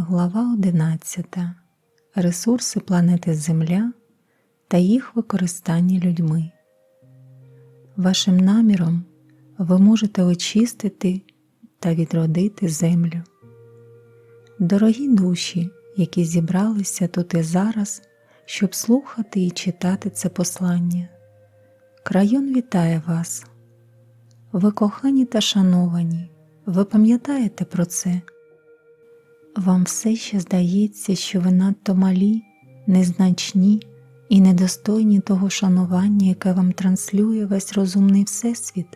Глава 11. Ресурси планети Земля та їх використання людьми. Вашим наміром ви можете очистити та відродити землю. Дорогі душі, які зібралися тут і зараз, щоб слухати і читати це послання. Крайон вітає вас. Ви кохані та шановані, ви пам'ятаєте про це. Вам все ще здається, що ви надто малі, незначні і недостойні того шанування, яке вам транслює весь розумний Всесвіт.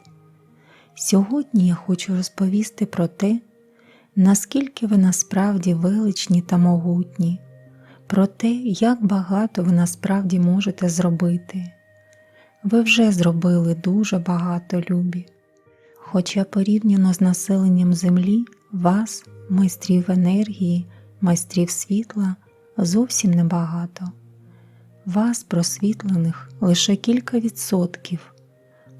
Сьогодні я хочу розповісти про те, наскільки ви насправді величні та могутні, про те, як багато ви насправді можете зробити. Ви вже зробили дуже багато любі, хоча порівняно з населенням Землі вас майстрів енергії, майстрів світла зовсім небагато. Вас, просвітлених, лише кілька відсотків,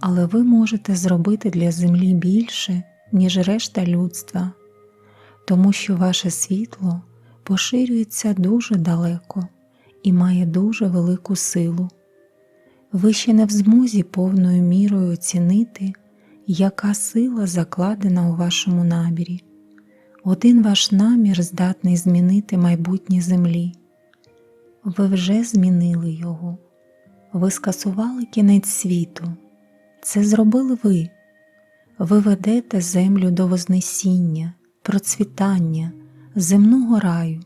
але ви можете зробити для землі більше, ніж решта людства, тому що ваше світло поширюється дуже далеко і має дуже велику силу. Ви ще не в змозі повною мірою оцінити, яка сила закладена у вашому набірі. Один ваш намір здатний змінити майбутнє землі. Ви вже змінили його, ви скасували кінець світу. Це зробили ви. Ви ведете землю до Вознесіння, процвітання, земного раю.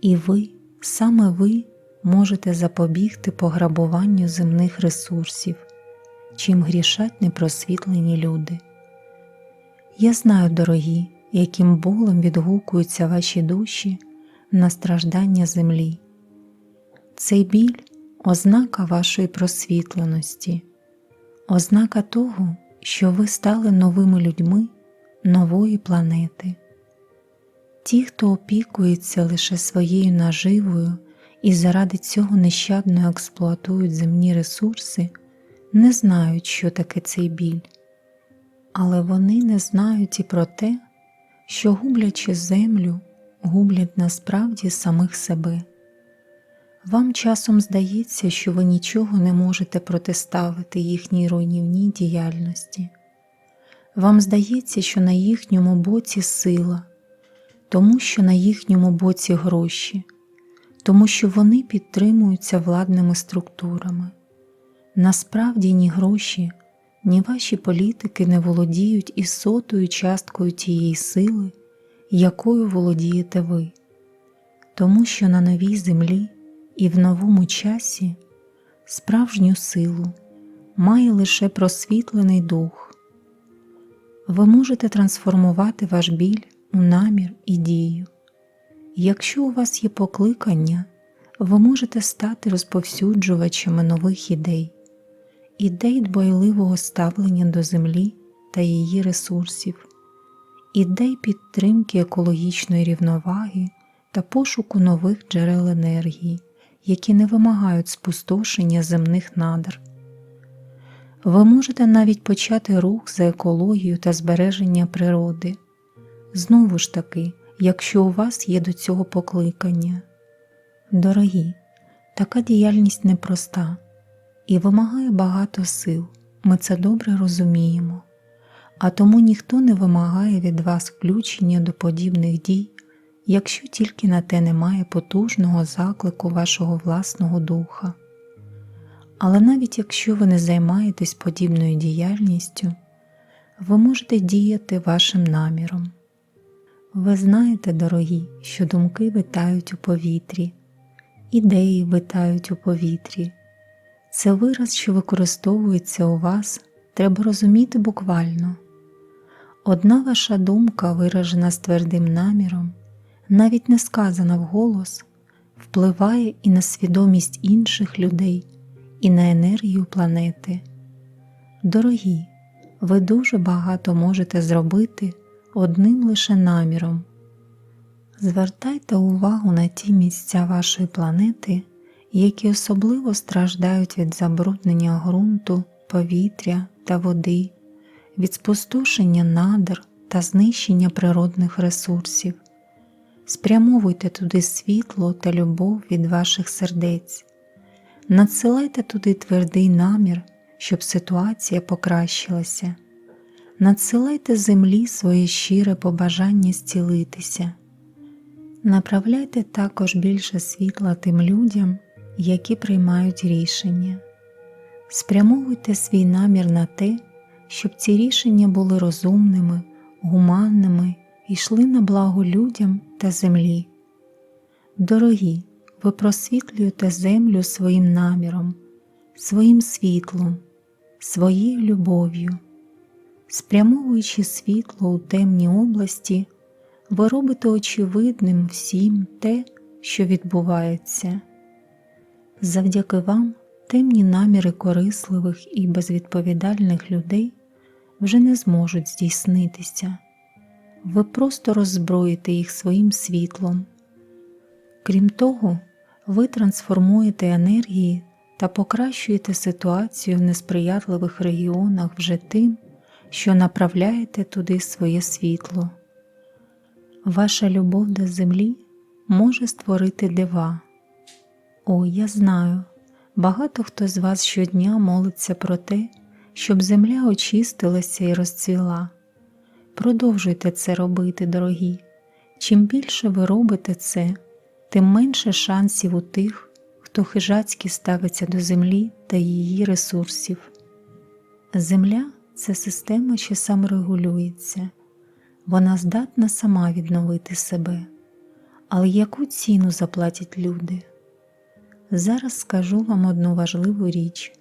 І ви, саме ви, можете запобігти пограбуванню земних ресурсів, чим грішать непросвітлені люди. Я знаю, дорогі яким болем відгукуються ваші душі на страждання землі. Цей біль ознака вашої просвітленості, ознака того, що ви стали новими людьми нової планети. Ті, хто опікується лише своєю наживою і заради цього нещадно експлуатують земні ресурси, не знають, що таке цей біль, але вони не знають і про те, що, гублячи землю, гублять насправді самих себе. Вам часом здається, що ви нічого не можете протиставити їхній руйнівній діяльності. Вам здається, що на їхньому боці сила, тому що на їхньому боці гроші, тому що вони підтримуються владними структурами. Насправді ні гроші, ні ваші політики не володіють і сотою часткою тієї сили, якою володієте ви, тому що на новій землі і в новому часі справжню силу має лише просвітлений дух. Ви можете трансформувати ваш біль у намір і дію. Якщо у вас є покликання, ви можете стати розповсюджувачами нових ідей ідей дбайливого ставлення до землі та її ресурсів, ідей підтримки екологічної рівноваги та пошуку нових джерел енергії, які не вимагають спустошення земних надр. Ви можете навіть почати рух за екологію та збереження природи. Знову ж таки, якщо у вас є до цього покликання. Дорогі, така діяльність непроста і вимагає багато сил, ми це добре розуміємо, а тому ніхто не вимагає від вас включення до подібних дій, якщо тільки на те немає потужного заклику вашого власного духа. Але навіть якщо ви не займаєтесь подібною діяльністю, ви можете діяти вашим наміром. Ви знаєте, дорогі, що думки витають у повітрі, ідеї витають у повітрі, це вираз, що використовується у вас, треба розуміти буквально. Одна ваша думка, виражена з твердим наміром, навіть не сказана вголос, впливає і на свідомість інших людей, і на енергію планети. Дорогі, ви дуже багато можете зробити одним лише наміром. Звертайте увагу на ті місця вашої планети які особливо страждають від забруднення ґрунту, повітря та води, від спустошення надр та знищення природних ресурсів. спрямовуйте туди світло та любов від ваших сердець, надсилайте туди твердий намір, щоб ситуація покращилася. Надсилайте землі своє щире побажання зцілитися. Направляйте також більше світла тим людям, які приймають рішення. Спрямовуйте свій намір на те, щоб ці рішення були розумними, гуманними і йшли на благо людям та землі. Дорогі, ви просвітлюєте землю своїм наміром, своїм світлом, своєю любов'ю. Спрямовуючи світло у темні області, ви робите очевидним всім те, що відбувається. Завдяки вам темні наміри корисливих і безвідповідальних людей вже не зможуть здійснитися, ви просто роззброїте їх своїм світлом. Крім того, ви трансформуєте енергії та покращуєте ситуацію в несприятливих регіонах вже тим, що направляєте туди своє світло. Ваша любов до землі може створити дива. О, я знаю, багато хто з вас щодня молиться про те, щоб земля очистилася і розцвіла. Продовжуйте це робити, дорогі. Чим більше ви робите це, тим менше шансів у тих, хто хижацьки ставиться до землі та її ресурсів. Земля це система, що саморегулюється, вона здатна сама відновити себе. Але яку ціну заплатять люди? Зараз скажу вам одну важливу річ: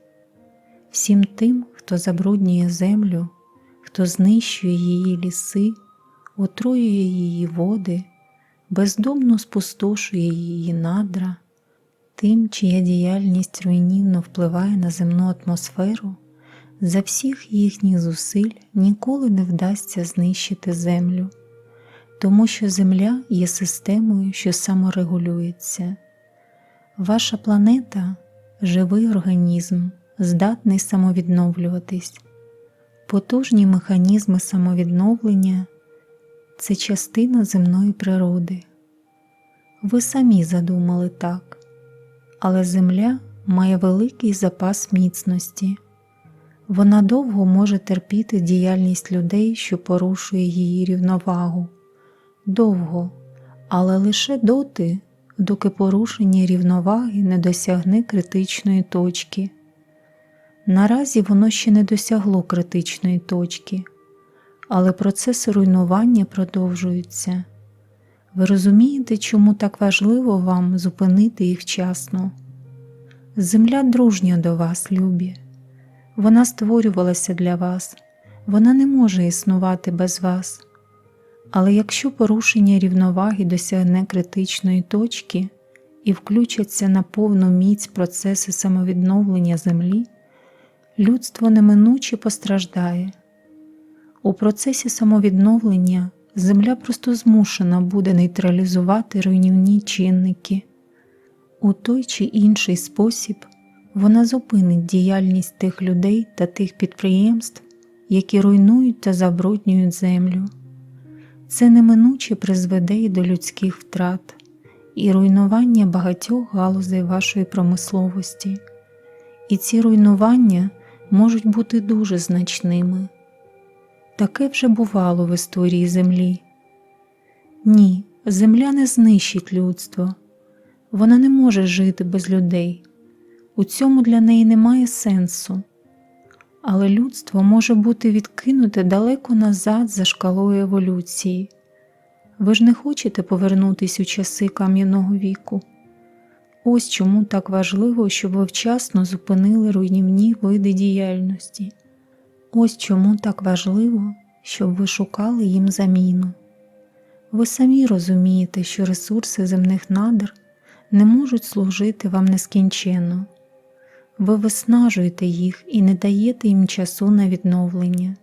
всім тим, хто забруднює землю, хто знищує її ліси, отруює її води, бездомно спустошує її надра, тим, чия діяльність руйнівно впливає на земну атмосферу, за всіх їхніх зусиль ніколи не вдасться знищити землю, тому що земля є системою, що саморегулюється. Ваша планета живий організм, здатний самовідновлюватись. Потужні механізми самовідновлення це частина земної природи. Ви самі задумали так, але Земля має великий запас міцності. Вона довго може терпіти діяльність людей, що порушує її рівновагу. Довго, але лише доти, доки порушення рівноваги не досягне критичної точки. Наразі воно ще не досягло критичної точки, але процеси руйнування продовжуються. Ви розумієте, чому так важливо вам зупинити їх вчасно? Земля дружня до вас, любі. Вона створювалася для вас, вона не може існувати без вас. Але якщо порушення рівноваги досягне критичної точки і включаться на повну міць процеси самовідновлення Землі, людство неминуче постраждає. У процесі самовідновлення Земля просто змушена буде нейтралізувати руйнівні чинники. У той чи інший спосіб вона зупинить діяльність тих людей та тих підприємств, які руйнують та забруднюють землю. Це неминуче призведе і до людських втрат і руйнування багатьох галузей вашої промисловості. І ці руйнування можуть бути дуже значними. Таке вже бувало в історії Землі. Ні, земля не знищить людство, вона не може жити без людей. У цьому для неї немає сенсу, але людство може бути відкинуте далеко назад за шкалою еволюції. Ви ж не хочете повернутися у часи кам'яного віку. Ось чому так важливо, щоб ви вчасно зупинили руйнівні види діяльності. Ось чому так важливо, щоб ви шукали їм заміну. Ви самі розумієте, що ресурси земних надр не можуть служити вам нескінченно. Ви виснажуєте їх і не даєте їм часу на відновлення.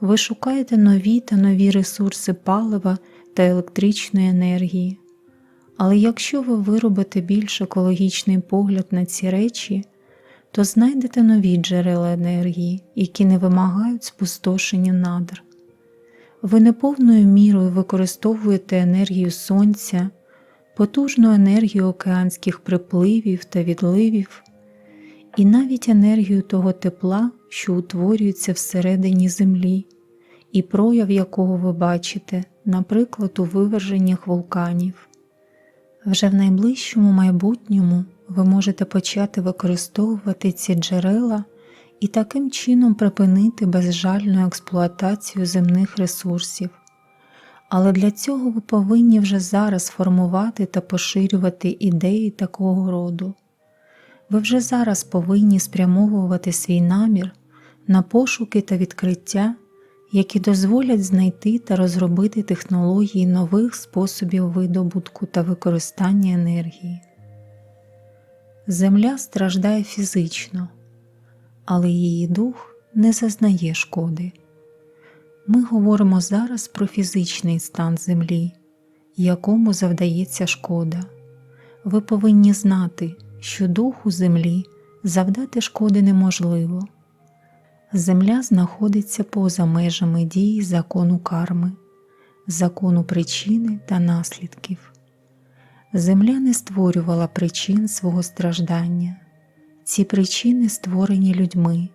Ви шукаєте нові та нові ресурси палива та електричної енергії. Але якщо ви виробите більш екологічний погляд на ці речі, то знайдете нові джерела енергії, які не вимагають спустошення надр. ви неповною мірою використовуєте енергію сонця, потужну енергію океанських припливів та відливів, і навіть енергію того тепла, що утворюється всередині землі, і прояв якого ви бачите, наприклад, у виверженнях вулканів. Вже в найближчому майбутньому ви можете почати використовувати ці джерела і таким чином припинити безжальну експлуатацію земних ресурсів. Але для цього ви повинні вже зараз формувати та поширювати ідеї такого роду. Ви вже зараз повинні спрямовувати свій намір на пошуки та відкриття, які дозволять знайти та розробити технології нових способів видобутку та використання енергії. Земля страждає фізично, але її дух не зазнає шкоди. Ми говоримо зараз про фізичний стан землі, якому завдається шкода. Ви повинні знати, що духу землі завдати шкоди неможливо. Земля знаходиться поза межами дії закону карми, закону причини та наслідків. Земля не створювала причин свого страждання, ці причини створені людьми.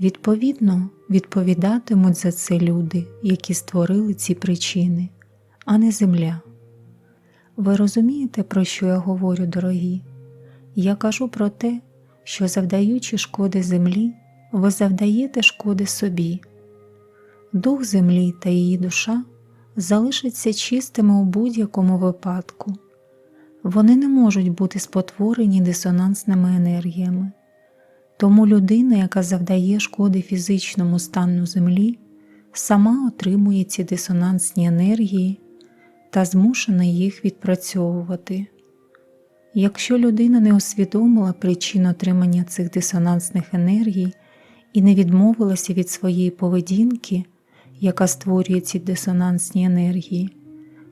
Відповідно, відповідатимуть за це люди, які створили ці причини, а не земля. Ви розумієте, про що я говорю, дорогі? Я кажу про те, що завдаючи шкоди землі, ви завдаєте шкоди собі. Дух землі та її душа залишаться чистими у будь-якому випадку. Вони не можуть бути спотворені дисонансними енергіями. Тому людина, яка завдає шкоди фізичному стану Землі, сама отримує ці дисонансні енергії та змушена їх відпрацьовувати. Якщо людина не усвідомила причин отримання цих дисонансних енергій і не відмовилася від своєї поведінки, яка створює ці дисонансні енергії,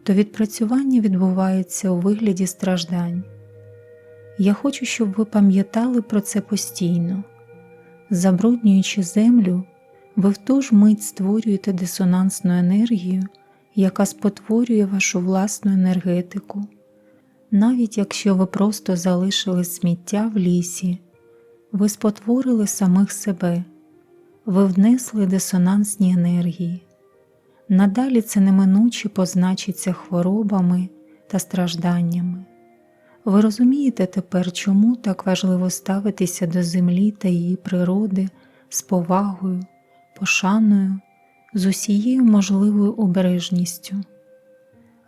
то відпрацювання відбувається у вигляді страждань. Я хочу, щоб ви пам'ятали про це постійно. Забруднюючи землю, ви в ту ж мить створюєте дисонансну енергію, яка спотворює вашу власну енергетику. Навіть якщо ви просто залишили сміття в лісі, ви спотворили самих себе, ви внесли дисонансні енергії. Надалі це неминуче позначиться хворобами та стражданнями. Ви розумієте тепер, чому так важливо ставитися до землі та її природи з повагою, пошаною, з усією можливою обережністю.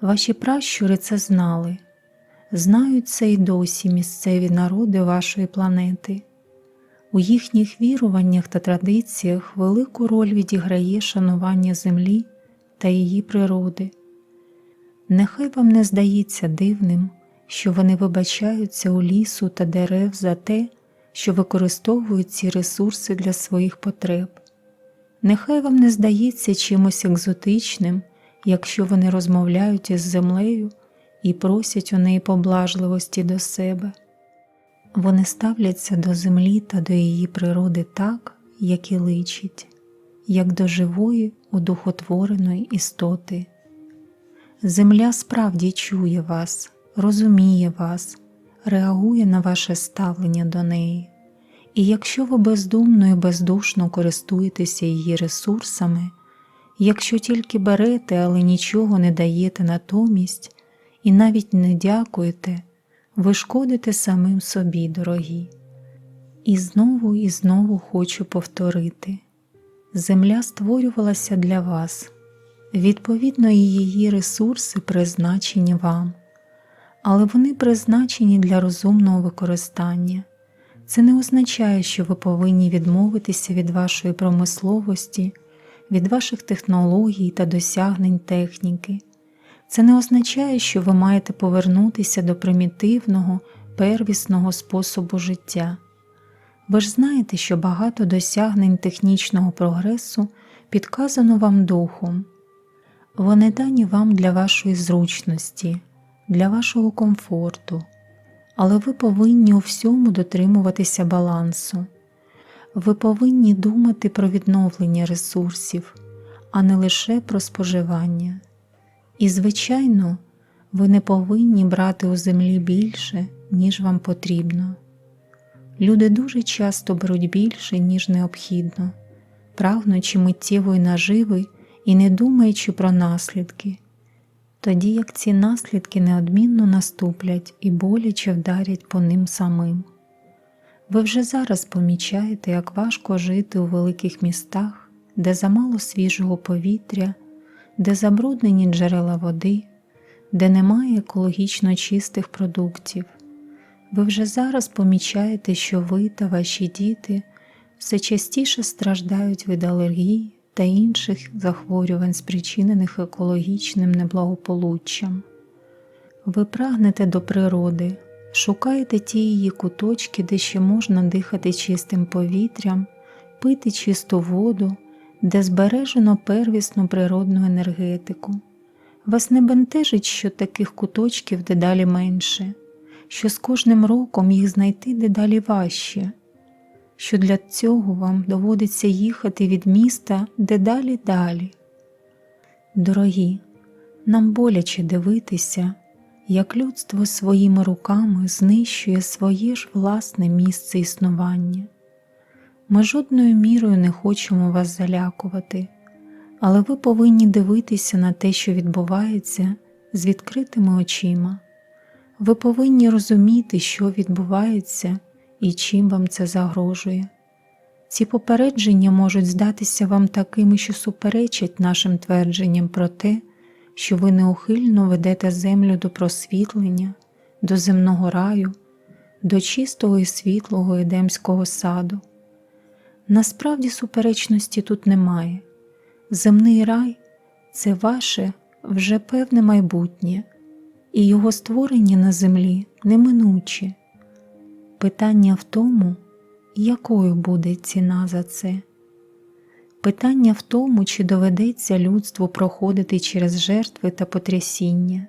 Ваші пращури це знали, знають це й досі місцеві народи вашої планети. У їхніх віруваннях та традиціях велику роль відіграє шанування землі та її природи. Нехай вам не здається дивним що вони вибачаються у лісу та дерев за те, що використовують ці ресурси для своїх потреб. Нехай вам не здається чимось екзотичним, якщо вони розмовляють із землею і просять у неї поблажливості до себе. Вони ставляться до землі та до її природи так, як і личить, як до живої, удухотвореної істоти. Земля справді чує вас розуміє вас, реагує на ваше ставлення до неї, і якщо ви бездумно і бездушно користуєтеся її ресурсами, якщо тільки берете, але нічого не даєте натомість і навіть не дякуєте, ви шкодите самим собі, дорогі. І знову і знову хочу повторити: земля створювалася для вас, відповідно, і її ресурси призначені вам але вони призначені для розумного використання. Це не означає, що ви повинні відмовитися від вашої промисловості, від ваших технологій та досягнень техніки. Це не означає, що ви маєте повернутися до примітивного, первісного способу життя. Ви ж знаєте, що багато досягнень технічного прогресу підказано вам духом, вони дані вам для вашої зручності для вашого комфорту, але ви повинні у всьому дотримуватися балансу. Ви повинні думати про відновлення ресурсів, а не лише про споживання. І, звичайно, ви не повинні брати у землі більше, ніж вам потрібно. Люди дуже часто беруть більше, ніж необхідно, прагнучи миттєвої наживи і не думаючи про наслідки, тоді як ці наслідки неодмінно наступлять і боляче вдарять по ним самим. Ви вже зараз помічаєте, як важко жити у великих містах, де замало свіжого повітря, де забруднені джерела води, де немає екологічно чистих продуктів. Ви вже зараз помічаєте, що ви та ваші діти все частіше страждають від алергій та інших захворювань, спричинених екологічним неблагополуччям. Ви прагнете до природи, шукаєте ті її куточки, де ще можна дихати чистим повітрям, пити чисту воду, де збережено первісну природну енергетику. Вас не бентежить, що таких куточків дедалі менше, що з кожним роком їх знайти дедалі важче, що для цього вам доводиться їхати від міста дедалі далі. Дорогі, нам боляче дивитися, як людство своїми руками знищує своє ж власне місце існування. Ми жодною мірою не хочемо вас залякувати, але ви повинні дивитися на те, що відбувається, з відкритими очима. Ви повинні розуміти, що відбувається і чим вам це загрожує. Ці попередження можуть здатися вам такими, що суперечать нашим твердженням про те, що ви неухильно ведете землю до просвітлення, до земного раю, до чистого і світлого Едемського саду. Насправді суперечності тут немає. Земний рай це ваше вже певне майбутнє, і його створення на землі неминуче. Питання в тому, якою буде ціна за це. Питання в тому, чи доведеться людству проходити через жертви та потрясіння.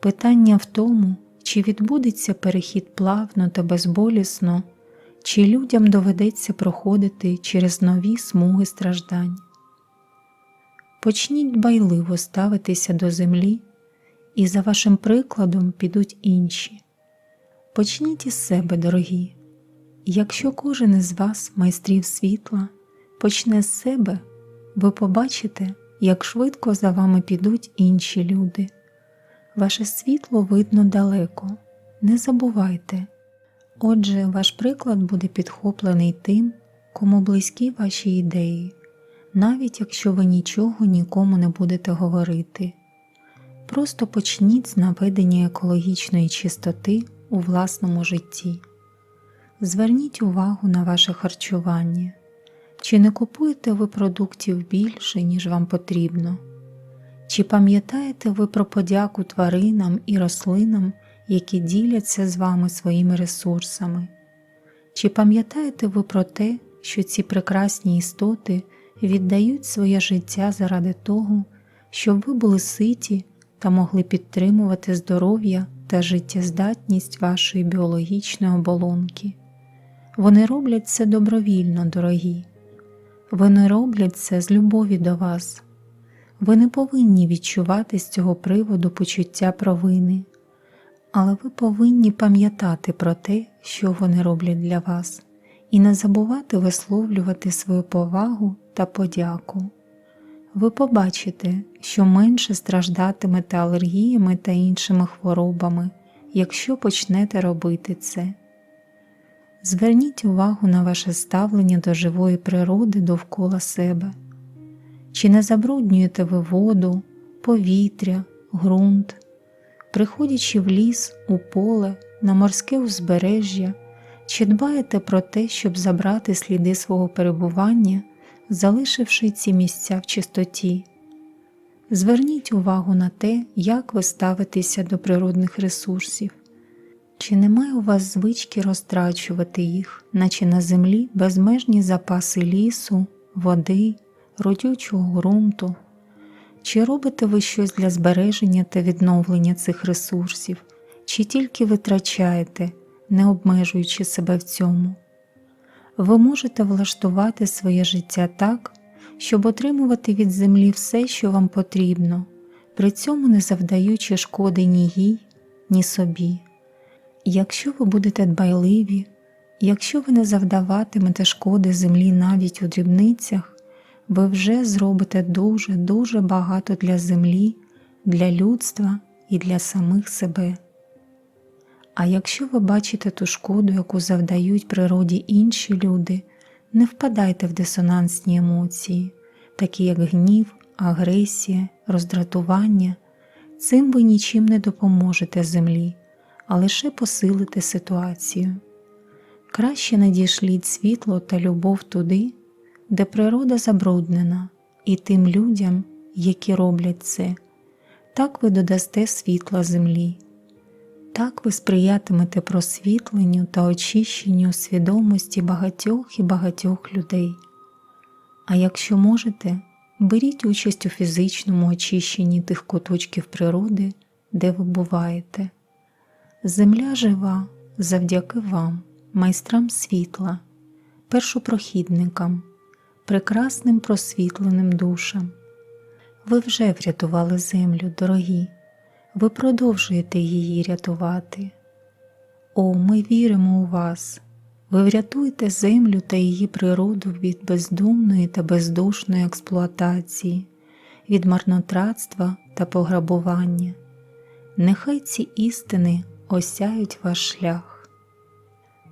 Питання в тому, чи відбудеться перехід плавно та безболісно, чи людям доведеться проходити через нові смуги страждань. Почніть дбайливо ставитися до землі, і за вашим прикладом підуть інші. Почніть із себе, дорогі. Якщо кожен із вас, майстрів світла, почне з себе, ви побачите, як швидко за вами підуть інші люди. Ваше світло видно далеко, не забувайте. Отже, ваш приклад буде підхоплений тим, кому близькі ваші ідеї, навіть якщо ви нічого нікому не будете говорити. Просто почніть з наведення екологічної чистоти у власному житті. Зверніть увагу на ваше харчування. Чи не купуєте ви продуктів більше, ніж вам потрібно? Чи пам'ятаєте ви про подяку тваринам і рослинам, які діляться з вами своїми ресурсами? Чи пам'ятаєте ви про те, що ці прекрасні істоти віддають своє життя заради того, щоб ви були ситі та могли підтримувати здоров'я та життєздатність вашої біологічної оболонки? Вони роблять це добровільно, дорогі. Вони роблять це з любові до вас. Ви не повинні відчувати з цього приводу почуття провини, але ви повинні пам'ятати про те, що вони роблять для вас, і не забувати висловлювати свою повагу та подяку. Ви побачите, що менше страждатимете алергіями та іншими хворобами, якщо почнете робити це. Зверніть увагу на ваше ставлення до живої природи довкола себе. Чи не забруднюєте ви воду, повітря, ґрунт, приходячи в ліс, у поле, на морське узбережжя, чи дбаєте про те, щоб забрати сліди свого перебування, залишивши ці місця в чистоті? Зверніть увагу на те, як ви ставитеся до природних ресурсів. Чи немає у вас звички розтрачувати їх, наче на землі безмежні запаси лісу, води, родючого ґрунту? Чи робите ви щось для збереження та відновлення цих ресурсів, чи тільки витрачаєте, не обмежуючи себе в цьому? Ви можете влаштувати своє життя так, щоб отримувати від землі все, що вам потрібно, при цьому не завдаючи шкоди ні їй, ні собі. Якщо ви будете дбайливі, якщо ви не завдаватимете шкоди землі навіть у дрібницях, ви вже зробите дуже-дуже багато для землі, для людства і для самих себе. А якщо ви бачите ту шкоду, яку завдають природі інші люди, не впадайте в дисонансні емоції, такі як гнів, агресія, роздратування. Цим ви нічим не допоможете землі, а лише посилите ситуацію. Краще надішліть світло та любов туди, де природа забруднена, і тим людям, які роблять це, так ви додасте світла землі. Так ви сприятимете просвітленню та очищенню свідомості багатьох і багатьох людей. А якщо можете, беріть участь у фізичному очищенні тих куточків природи, де ви буваєте. Земля жива завдяки вам, майстрам світла, першопрохідникам, прекрасним просвітленим душам. Ви вже врятували землю, дорогі ви продовжуєте її рятувати. О, ми віримо у вас, ви врятуєте землю та її природу від бездумної та бездушної експлуатації, від марнотратства та пограбування. Нехай ці істини осяють ваш шлях.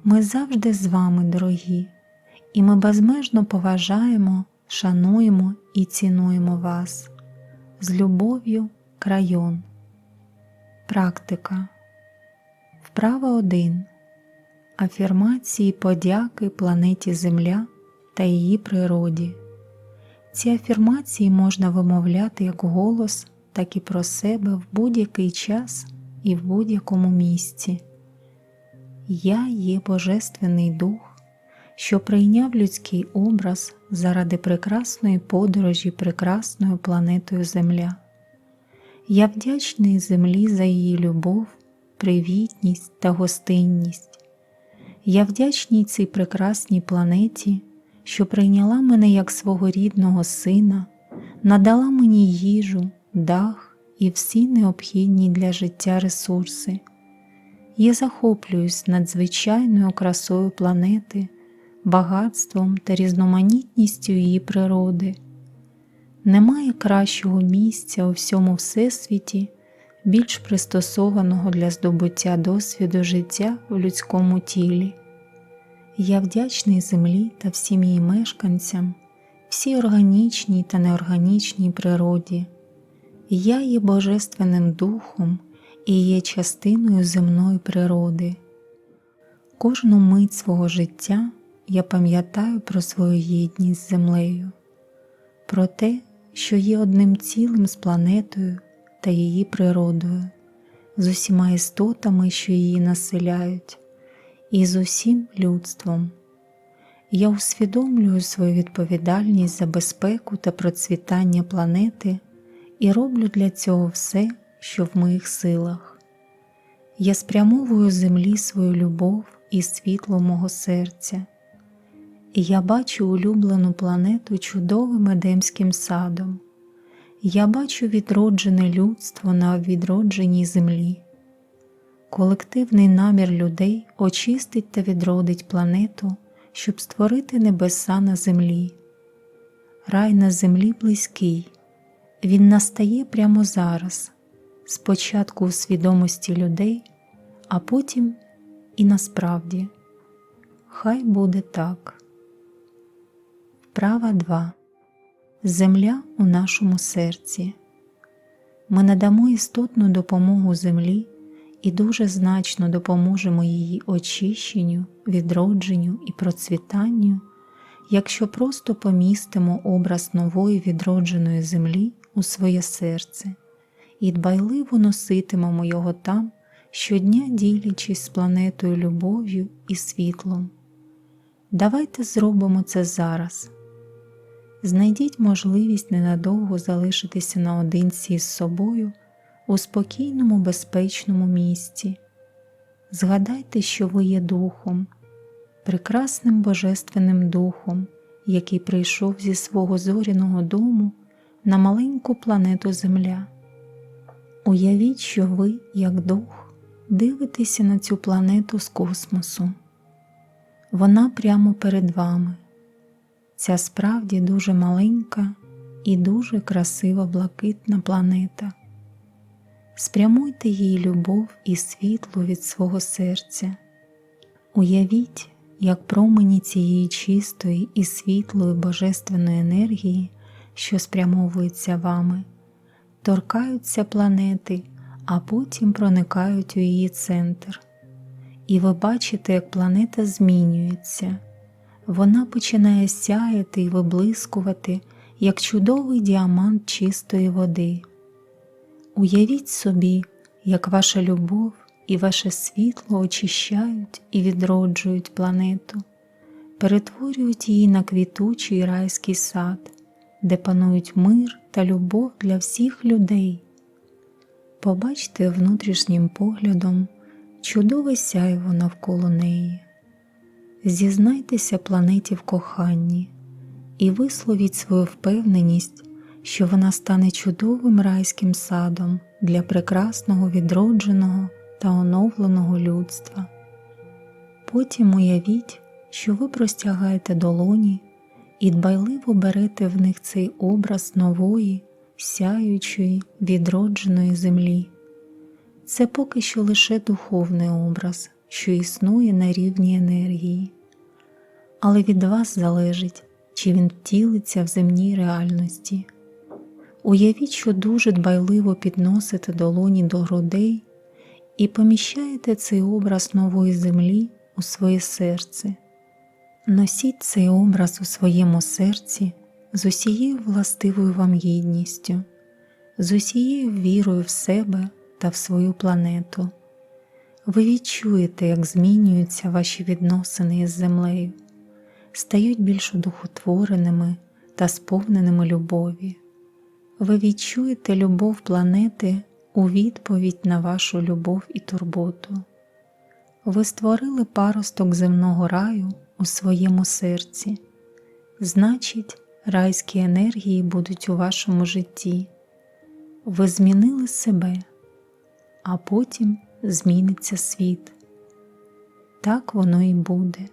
Ми завжди з вами, дорогі, і ми безмежно поважаємо, шануємо і цінуємо вас з любов'ю крайон. Практика. Вправа 1. Афірмації подяки планеті Земля та її природі. Ці афірмації можна вимовляти як голос, так і про себе в будь-який час і в будь-якому місці. Я є Божественний Дух, що прийняв людський образ заради прекрасної подорожі прекрасною планетою Земля. Я вдячний землі за її любов, привітність та гостинність. Я вдячний цій прекрасній планеті, що прийняла мене як свого рідного сина, надала мені їжу, дах і всі необхідні для життя ресурси. Я захоплююсь надзвичайною красою планети, багатством та різноманітністю її природи. Немає кращого місця у всьому всесвіті, більш пристосованого для здобуття досвіду життя в людському тілі. Я вдячний землі та всім її мешканцям, всій органічній та неорганічній природі. Я є Божественним Духом і є частиною земної природи. Кожну мить свого життя я пам'ятаю про свою єдність з землею, про те, що є одним цілим з планетою та її природою, з усіма істотами, що її населяють, і з усім людством. Я усвідомлюю свою відповідальність за безпеку та процвітання планети і роблю для цього все, що в моїх силах. Я спрямовую землі свою любов і світло мого серця і я бачу улюблену планету чудовим едемським садом. Я бачу відроджене людство на відродженій землі. Колективний намір людей очистить та відродить планету, щоб створити небеса на землі. Рай на землі близький, він настає прямо зараз, спочатку у свідомості людей, а потім і насправді. Хай буде так. Вправа 2. Земля у нашому серці. Ми надамо істотну допомогу землі і дуже значно допоможемо її очищенню, відродженню і процвітанню, якщо просто помістимо образ нової відродженої землі у своє серце і дбайливо носитимемо його там, щодня ділячись з планетою любов'ю і світлом. Давайте зробимо це зараз. Знайдіть можливість ненадовго залишитися наодинці з собою у спокійному, безпечному місці. Згадайте, що ви є духом, прекрасним Божественним Духом, який прийшов зі свого зоряного дому на маленьку планету Земля. Уявіть, що ви, як дух, дивитеся на цю планету з космосу. Вона прямо перед вами. Ця справді дуже маленька і дуже красива блакитна планета. Спрямуйте їй любов і світло від свого серця. Уявіть, як промені цієї чистої і світлої божественної енергії, що спрямовується вами, торкаються планети, а потім проникають у її центр. І ви бачите, як планета змінюється. Вона починає сяяти і виблискувати, як чудовий діамант чистої води. Уявіть собі, як ваша любов і ваше світло очищають і відроджують планету, перетворюють її на квітучий райський сад, де панують мир та любов для всіх людей. Побачте внутрішнім поглядом чудове сяйво навколо неї. Зізнайтеся планеті в коханні і висловіть свою впевненість, що вона стане чудовим райським садом для прекрасного відродженого та оновленого людства. Потім уявіть, що ви простягаєте долоні і дбайливо берете в них цей образ нової, сяючої, відродженої землі. Це поки що лише духовний образ, що існує на рівні енергії, але від вас залежить, чи він втілиться в земній реальності. Уявіть, що дуже дбайливо підносите долоні до грудей і поміщаєте цей образ нової землі у своє серце. Носіть цей образ у своєму серці з усією властивою вам гідністю, з усією вірою в себе та в свою планету. Ви відчуєте, як змінюються ваші відносини із землею, стають більш одухотвореними та сповненими любові. Ви відчуєте любов планети у відповідь на вашу любов і турботу. Ви створили паросток земного раю у своєму серці, значить, райські енергії будуть у вашому житті. Ви змінили себе, а потім зміниться світ. Так воно і буде.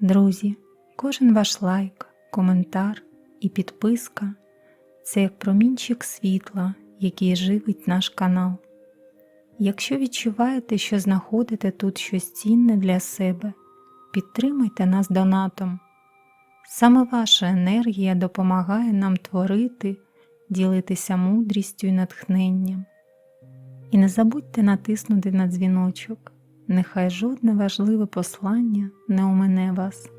Друзі, кожен ваш лайк, коментар і підписка це як промінчик світла, який живить наш канал. Якщо відчуваєте, що знаходите тут щось цінне для себе, підтримайте нас донатом. Саме ваша енергія допомагає нам творити, ділитися мудрістю і натхненням. І не забудьте натиснути на дзвіночок, нехай жодне важливе послання не умине вас.